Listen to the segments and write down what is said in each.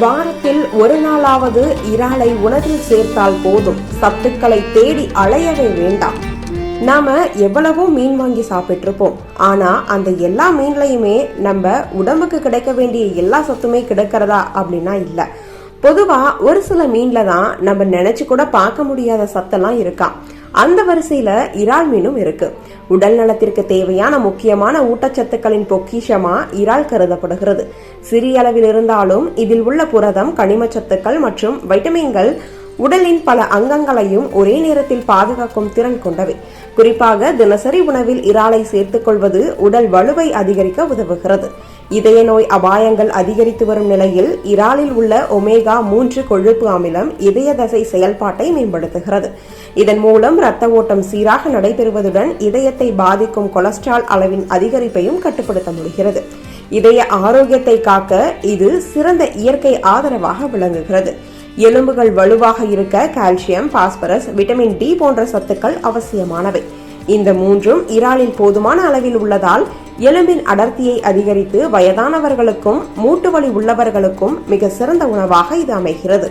வாரத்தில் ஒரு நாளாவது இறாலை உணவில் சேர்த்தால் போதும். சத்துக்களை தேடி அலையவே வேண்டாம். நாம எவ்வளவோ மீன் வாங்கி சாப்பிட்டுருப்போம். ஆனா அந்த எல்லா மீன்லையுமே நம்ம உடம்புக்கு கிடைக்க வேண்டிய எல்லா சத்துமே கிடைக்கிறதா அப்படின்னா இல்ல. பொதுவா ஒரு சில மீன்ல தான் நம்ம நினைச்சு கூட பார்க்க முடியாத சத்தெல்லாம் இருக்கான் அந்த வரிசையில இறால் மீனும் இருக்கு. உடல் நலத்திற்கு தேவையான முக்கியமான ஊட்டச்சத்துக்களின் பொக்கிஷமா இறால் கருதப்படுகிறது. சிறிய அளவில் இருந்தாலும் இதில் உள்ள புரதம் கனிமச்சத்துக்கள் மற்றும் வைட்டமின்கள் உடலின் பல அங்கங்களையும் ஒரே நேரத்தில் பாதுகாக்கும் திறன் கொண்டவை. குறிப்பாக தினசரி உணவில் இறாலை சேர்த்துக் கொள்வது உடல் வலுவை அதிகரிக்க உதவுகிறது. இதய நோய் அபாயங்கள் அதிகரித்து வரும் நிலையில் இறாலில் உள்ள ஒமேகா மூன்று கொழுப்பு அமிலம் இதய தசை செயல்பாட்டை மேம்படுத்துகிறது. இதன் மூலம் இரத்த ஓட்டம் சீராக நடைபெறுவதுடன் இதயத்தை பாதிக்கும் கொலஸ்ட்ரால் அளவின் அதிகரிப்பையும் கட்டுப்படுத்த முடிகிறது. இதய ஆரோக்கியத்தை காக்க இது சிறந்த இயற்கை ஆதரவாக விளங்குகிறது. எலும்புகள் வலுவாக இருக்க கால்சியம் பாஸ்பரஸ் விட்டமின் டி போன்ற சத்துக்கள் அவசியமானவை. இந்த மூன்றும் இறாலில் போதுமான அளவில் உள்ளதால் எலும்பின் அடர்த்தியை அதிகரித்து வயதானவர்களுக்கும் மூட்டு வலி உள்ளவர்களுக்கும் மிக சிறந்த உணவாக இது அமைகிறது.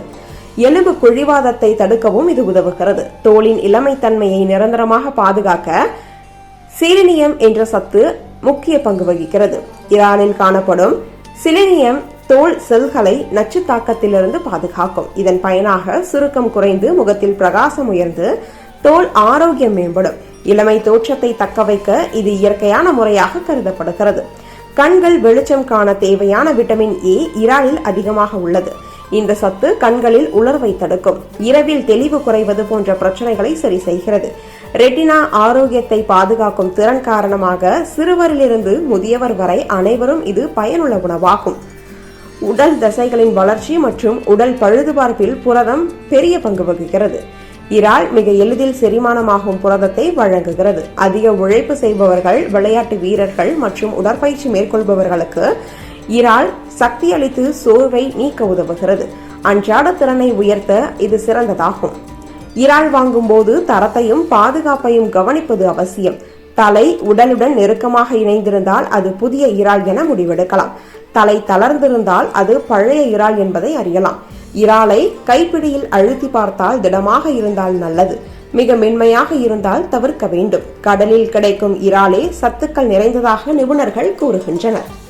எலும்பு குழிவாதத்தை தடுக்கவும் இது உதவுகிறது. தோலின் இளமைத்தன்மையை நிரந்தரமாக பாதுகாக்க சீலினியம் என்ற சத்து முக்கிய பங்கு வகிக்கிறது. இறானில் காணப்படும் சிலினியம் தோல் செல்களை நச்சு தாக்கத்திலிருந்து பாதுகாக்கும். இதன் பயனாக சுருக்கம் குறைந்து முகத்தில் பிரகாசம் உயர்ந்து தோல் ஆரோக்கியம் மேம்படும். இளமை தோற்றத்தை தக்க வைக்க இது இயற்கையான முறையாக கருதப்படுகிறது. கண்கள் வெளிச்சம் காண தேவையான விட்டமின் ஏ இறாலில் அதிகமாக உள்ளது. இந்த சத்து கண்களில் உலர்வை தடுக்கும். இரவில் தெளிவு குறைவது போன்ற பிரச்சனைகளை சரி செய்கிறது. ரெட்டினா ஆரோக்கியத்தை பாதுகாக்கும் திறன் காரணமாக சிறுவரிலிருந்து முதியவர் வரை அனைவரும் இது பயனுள்ள உணவாகும். உடல் தசைகளின் வளர்ச்சி மற்றும் உடல் பழுதுபார்ப்பில் புரதம் பெரிய பங்கு வகிக்கிறது. இறால் மிக எளிதில் செரிமானமாகும் புரதத்தை வழங்குகிறது. அதிக உழைப்பு செய்பவர்கள் விளையாட்டு வீரர்கள் மற்றும் உடற்பயிற்சி மேற்கொள்பவர்களுக்கு இறால் சக்தி அளித்து சோர்வை நீக்க உதவுகிறது. அன்றாட திறனை உயர்த்த இது சிறந்ததாகும். இறால் வாங்கும்போது தரத்தையும் பாதுகாப்பையும் கவனிப்பது அவசியம். தலை உடலுடன் நெருக்கமாக இணைந்திருந்தால் அது புதிய இறால் என முடிவெடுக்கலாம். தலை தளர்ந்திருந்தால் அது பழைய இறால் என்பதை அறியலாம். இறாலை கைப்பிடியில் அழுத்தி பார்த்தால் திடமாக இருந்தால் நல்லது. மிக மென்மையாக இருந்தால் தவிர்க்க வேண்டும். கடலில் கிடைக்கும் இறாலே சத்துக்கள் நிறைந்ததாக நிபுணர்கள் கூறுகின்றனர்.